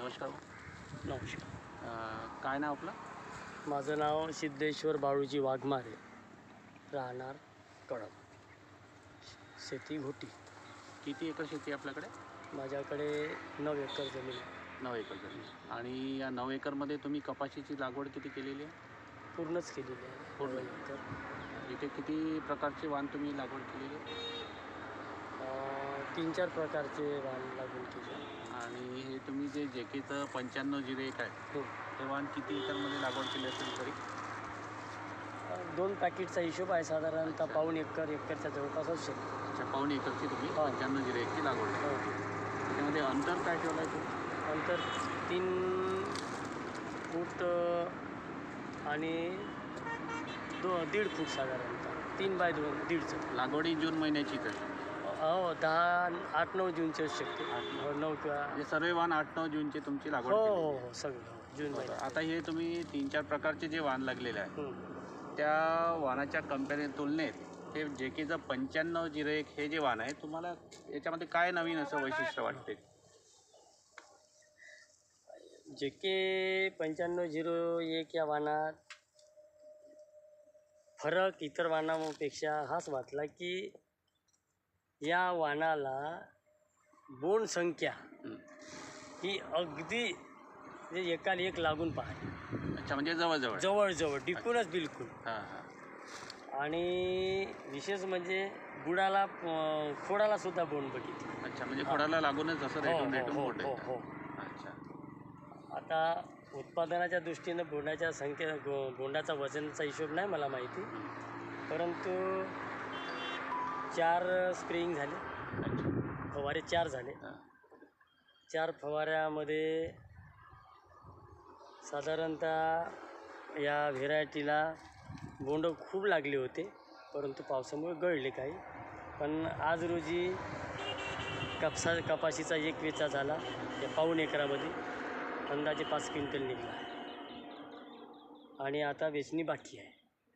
नमस्कार. नमस्कार. अं, काय नाव आपलं? माझं नाव सिद्धेश्वर बाळूजी वाघमारे. राहणार कळम शेती घोटी. किती एकर शेती आहे आपल्याकडे? माझ्याकडे नऊ एकर जमीन आहे. नऊ एकर जमीन आणि या नऊ एकरमध्ये तुम्ही कपाशीची लागवड किती केलेली आहे? पूर्णच केलेली आहे. पूर्ण. इथे किती प्रकारचे वाण तुम्ही लागवड केलेली आहे? तीन चार प्रकारचे वाण लागून केले. आणि हे तुम्ही जे जे केचं पंच्याण्णव जिरे एक आहे हो. ते वाण किती एकरमध्ये लागवड केली असेल तरी? दोन पॅकेटचा हिशोब आहे साधारणतः पाऊण एकर एकरच्या जवळपास असू शकतो अच्छा पाऊण एकरची तुम्ही हो. पंच्याण्णव जिरे एकची लागवड केली. हो. त्याच्यामध्ये अंतर काय ठेवलं आहे तुम्ही? नंतर तीन फूट अं, आणि दो दीड फूट साधारणतः. तीन बाय दोन दीडचं. लागवडी जून महिन्याचीच आहे हो दहा आठ नऊ जूनचे असू शकते आठ, नऊ. हो, नऊ किंवा म्हणजे सर्व वाण आठ नऊ जूनची तुमची लागवड हो हो. हो सगळं हो, जून बरं. आता हे तुम्ही तीन चार प्रकारचे जे वाण लागलेले आहे. त्या वाणाच्या कंपेअर तुलनेत हे जे की जर पंच्याण्णव जिरे एक हे जे वाण आहे तुम्हाला याच्यामध्ये काय नवीन असं वैशिष्ट्य वाटते जे के पंच्याण्णव झिरो एक या वाहनात फरक इतर वाहनापेक्षा हाच वाटला की या वाहनाला बोंड संख्या हं. अगदी म्हणजे एकाला एक लागून पाहिजे अच्छा म्हणजे जवळजवळ. जवळजवळ टिकूनच बिलकुल. हां हां. आणि विशेष म्हणजे बुडाला अं, खोडाला सुद्धा बोंड बघितली. अच्छा म्हणजे खोडाला लागूनच असं हो, रेटून हो, हो. अच्छा. आता उत्पादनाच्या दृष्टीनं बोंडाच्या संख्ये गो- बोंडाचा वजनचा हिशोब नाही मला माहिती. परंतु चार स्प्रेइंग झाले. फवारे चार झाले. चार फवाऱ्यामध्ये साधारणतः या व्हेरायटीला बोंड खूप लागले होते परंतु पावसामुळे गळले काही. पण आज रोजी कापसा कपाशीचा एक वेचा झाला या पाऊण एकरामध्ये. अंदाजे पाच क्विंटल निघाला. आणि आता वेचणी बाकी आहे.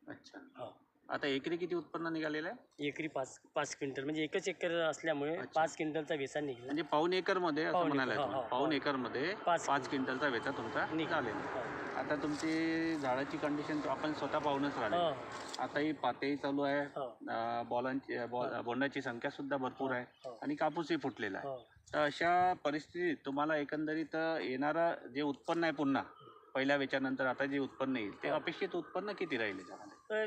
अच्छा. हो. आता एकरी किती उत्पन्न निघालेलं आहे? एकरी पाच पाच क्विंटल म्हणजे एकच एकर असल्यामुळे. पाच क्विंटलचा वेचा निघाला. म्हणजे पाऊन एकरमध्ये असं पाऊण एकर, हो, हो. एकरमध्ये पाच पाच क्विंटलचा वेचा तुमचा निघाला. निघालेला हो. आता तुमची झाडाची कंडिशन आपण स्वतः पाहूनच राहिले. हो. आता ही पातेही चालू आहे. हो. अं, बॉलांची बॉल बोंडाची संख्या सुद्धा भरपूर आहे हो. आणि कापूसही फुटलेला आहे. हो. तर अशा परिस्थितीत तुम्हाला एकंदरीत येणारं जे उत्पन्न आहे पुन्हा पहिल्या वेच्यानंतर आता जे उत्पन्न येईल ते हो. अपेक्षित उत्पन्न किती राहील याच्यामध्ये तर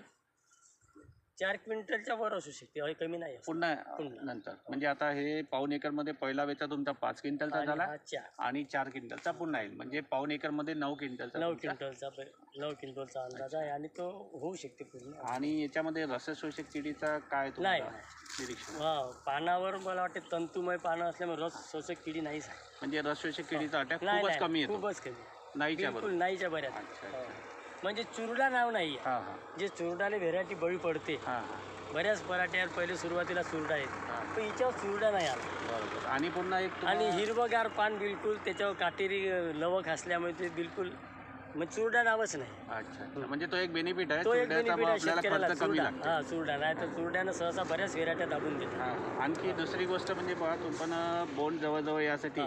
चार क्विंटलच्या वर असू शकते कमी नाही. पुन्हा पुन्हा. नंतर म्हणजे आता हे पाऊन एकरमध्ये पहिला वेचा तुमचा पाच क्विंटलचा आणि झाला हा चार आणि चार क्विंटलचा पुन्हा येईल म्हणजे पाऊन एकरमध्ये नऊ क्विंटलचा नऊ तुमचा. क्विंटलचा प- नऊ क्विंटलचा अंदाज आहे आणि तो होऊ शकते पूर्ण आणि याच्यामध्ये रसशोषक किडीचा काय नाही. निरीक्षण हा पानावर मला वाटते तंतुमय पानं असल्यामुळे रस शोषक किडी नाहीच आहे म्हणजे रसशोषक किडीचा अटॅक नाही खूपच नाही, कमी येतो खूपच कमी नाहीच्या बिलकुल बरोबर नाहीच्या बऱ्यात अच्छा, हो. अच्छा. म्हणजे चुरडा नाव नाही हां हां. जे चुरडाले व्हेरायटी बळी पडते. हां हां. बऱ्याच पराठ्यावर पहिले सुरुवातीला चुरडा येते. पण हिच्यावर चुरडा नाही आला. बरोबर. आणि पुन्हा एक आणि हिरवगार पान बिलकुल त्याच्यावर काटेरी अ, लवक असल्यामुळे ते बिलकुल मग चुरडा नावच नाही. अच्छा अच्छा. म्हणजे तो एक बेनिफिट आहे. तो एक चुरड्याचा बेनिफिट मग आहे. आपल्याला शेतकऱ्याला खर्च कमी चुरडा. लागतो. हा चुरडा. नाही तर चुरड्यानं सहसा बऱ्याच व्हेरायट्या दाबून देतात. हां आणखी दुसरी गोष्ट म्हणजे पहा पण बोंड जवळजवळ यासाठी.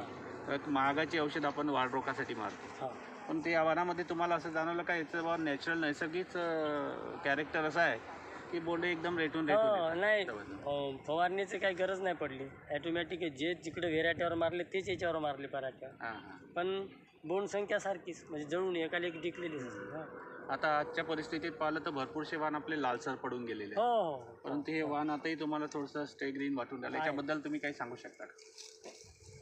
महागाची औषध आपण वाढ रोखासाठी मारतो. हा. पण ते आव्हानामध्ये तुम्हाला असं जाणवलं का याचं बा नॅचरल नैसर्गिक कॅरेक्टर असं आहे की बोंड एकदम रेटून हो रेटून नाही येतात. अ, फवारणीची काही गरज नाही पडली ॲटोमॅटिक जे जिकडे व्हेरायटीवर मारले तेच याच्यावर मारले पराठ्यावर हां हां पण बोंड संख्या सारखीच म्हणजे जळून एकाला एक टिकलेली. आता आजच्या परिस्थितीत पाहिलं तर भरपूरसे वाण आपले लालसर पडून गेलेले हो आहेत. हो परंतु हे वाण आताही तुम्हाला थोडंसं स्टे ग्रीन वाटून राहिलं. याच्याबद्दल तुम्ही काही सांगू शकता का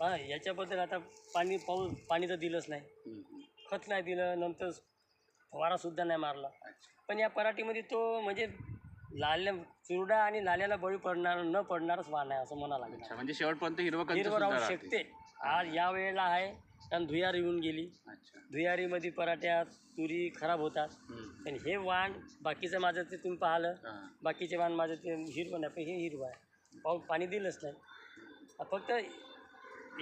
हा याच्याबद्दल आता पाणी पाऊस पाणी तर दिलंच नाही हम्म. खत नाही दिलं नंतर फवारासुद्धा नाही मारला. पण या पराठीमध्ये तो म्हणजे लाल्या चुरडा आणि लाल्याला बळी पडणार न पडणारच वाण आहे असं म्हणा लागेल. अच्छा म्हणजे शेवटपर्यंत हिरवं हिरवं राहू. शकते. आज या वेळेला आहे कारण धुयार येऊन गेली. धुयारीमध्ये पराठ्या तुरी खराब होतात. पण हे वाण बाकीचं माझं ते तुम्ही पाहिलं. बाकीचे वाण माझं ते हिरवं नाही पण हे हिरवं आहे. पाऊस पाणी दिलंच नाही. फक्त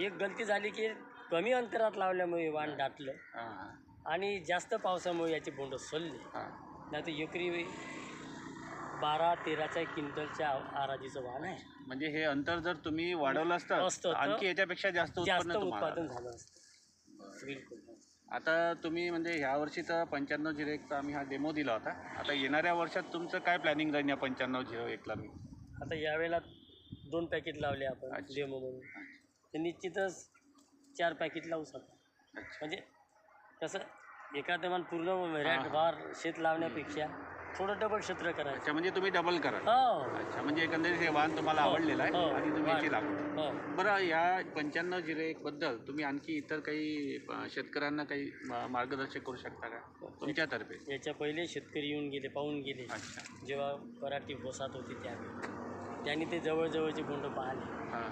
एक गलती झाली की कमी अंतरात लावल्यामुळे वाण दाटलं. आणि जास्त पावसामुळे याचे बोंड सोलले. नाही तर एकरी बारा तेराच्या क्विंटलच्या आराजीचं वाण आहे. म्हणजे हे अंतर जर तुम्ही वाढवलं असतं असतं तर आणखी याच्यापेक्षा जास्त जास्त उत्पन्न तुम्हाला उत्पादन झालं असतं. बिलकुल. आता तुम्ही म्हणजे ह्या वर्षी तर पंच्याण्णव झिरो एकचा आम्ही हा डेमो दिला होता. आता येणाऱ्या वर्षात तुमचं काय प्लॅनिंग राहील या पंच्याण्णव झिरो एकला मी आता यावेळेला दोन पॅकेट लावले आपण अच्छा. डेमो म्हणून. तर निश्चितच चार पॅकेट लावू शकतो. म्हणजे कसं एका दमान पूर्ण व्हरायटी. फार शेत लावण्यापेक्षा थोडं डबल क्षेत्र करायचं. अच्छा म्हणजे तुम्ही डबल करा हो. अच्छा म्हणजे एकंदरीत हे वाहन तुम्हाला हो, आवडलेलं आहे हो, आणि तुम्ही याची वाह. लागवड हो. बरं ह्या पंच्याण्णव झिरो एक बद्दल तुम्ही आणखी इतर काही अ, शेतकऱ्यांना काही मा- मार्गदर्शक करू शकता का? तुमच्यातर्फे. याच्या पहिले शेतकरी येऊन गेले पाहून गेले. अच्छा. जेव्हा पराठी भोसात होती त्यावेळी. त्यांनी ते जवळजवळचे बोंड पाहिले. हां.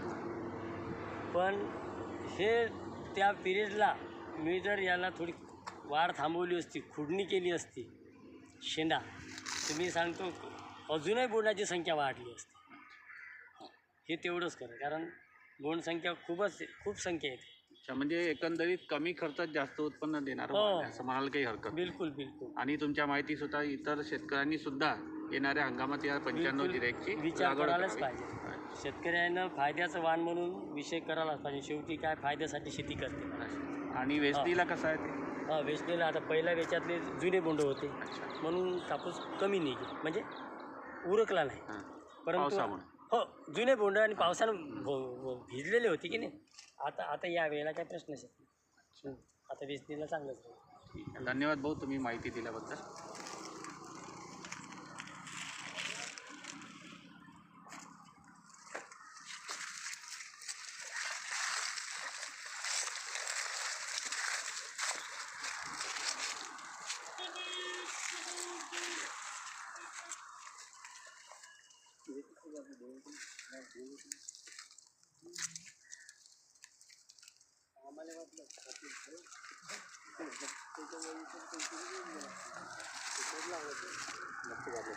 पण हे त्या पिरियडला मी जर याला थोडी वाढ थांबवली असती खुडणी केली असती शेंडा तर मी सांगतो अजूनही बोंडाची संख्या वाढली असती हे तेवढंच खरं कारण बोंड संख्या खूपच खूप संख्या येते अच्छा म्हणजे एकंदरीत कमी खर्चात जास्त उत्पन्न देणार हो. असं म्हणाल काही हरकत नाही. बिलकुल बिलकुल आणि तुमच्या माहितीसुद्धा इतर शेतकऱ्यांनी सुद्धा येणाऱ्या हंगामात या पंच्याण्णव एकची विचार करायलाच. पाहिजे. शेतकऱ्यांना फायद्याचं वाण म्हणून विषय करायलाच पाहिजे. शेवटी काय फायद्यासाठी शेती करते. आणि वेचणीला कसं आहे ते? हा वेचलेला आता पहिल्या वेचातले जुने बोंड होते. म्हणून कापूस कमी निघे म्हणजे उरकला नाही. परंतु पावसामुळे. हो जुने बोंड आणि पावसानं भो- भो- भिजलेले होते की नाही? आता आता या वेळेला काही प्रश्नच नाही आता वेचणीला चांगलंच आहे. धन्यवाद भाऊ तुम्ही माहिती दिल्याबद्दल. आम्हाला वाटलं त्याच्यामुळे नक्की वाटलं